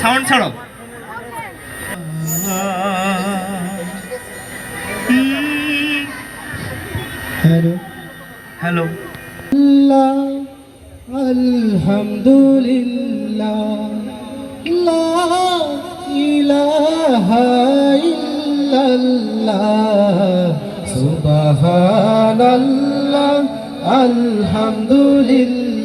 Sound ছাড়ো। Hello. Hello. আলহামদুলিল্লাহ ইলাহা ইল্লাল্লাহ সুবহানাল্লাহ আলহামদুলিল্লাহ।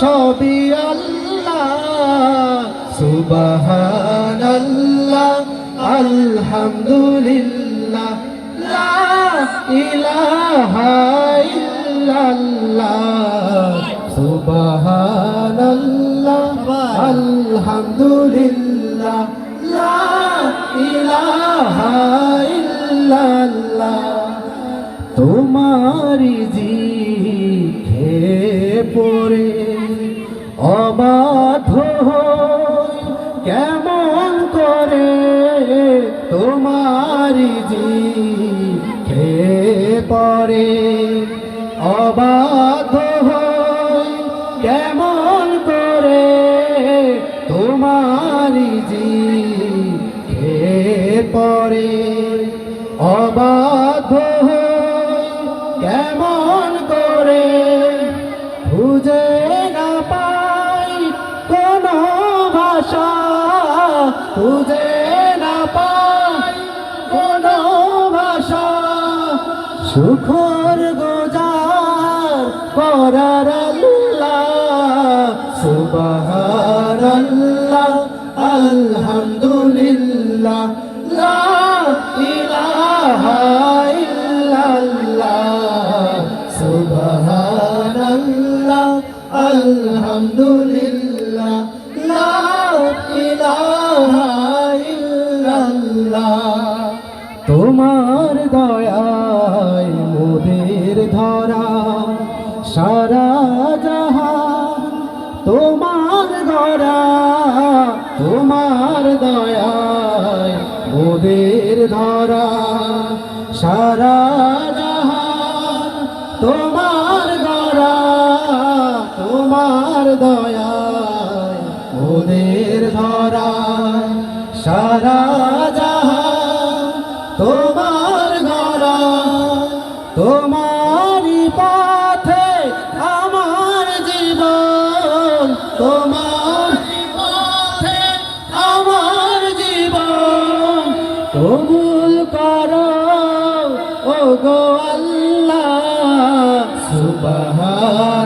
সবই আল্লাহ সুবহানাল্লাহ আলহামদুলিল্লাহ লা ইলাহা ইল্লাল্লাহ সুবহানাল্লাহ আলহামদুলিল্লাহ লা অবাধ কেমন করে তোমারি জি পড়ে? অবাধ কেমন করে তোমারি জি পড়ে? অবাধ কেমন ভাষা খুঁজে না পাই কোনো ভাষা। সুখর গোজার করার আল্লাহ সুবহান আল্লাহ আলহামদুলিল্লাহ, লা ইলাহা তোমার দয়ায় মোদের ধরা, সারা জাহান তোমার ধরা, তোমার দয়ায় মোদের ধরা, সারা জাহান তোমার ধরা, তোমার দয়ায় মোদের ধরা। সারা জাহান, তোমার ধরা তোমারই পথে আমার জীবন, তোমার পথে আমার জীবন কবুল করো ও গো আল্লাহ, সুবহানাল্লাহ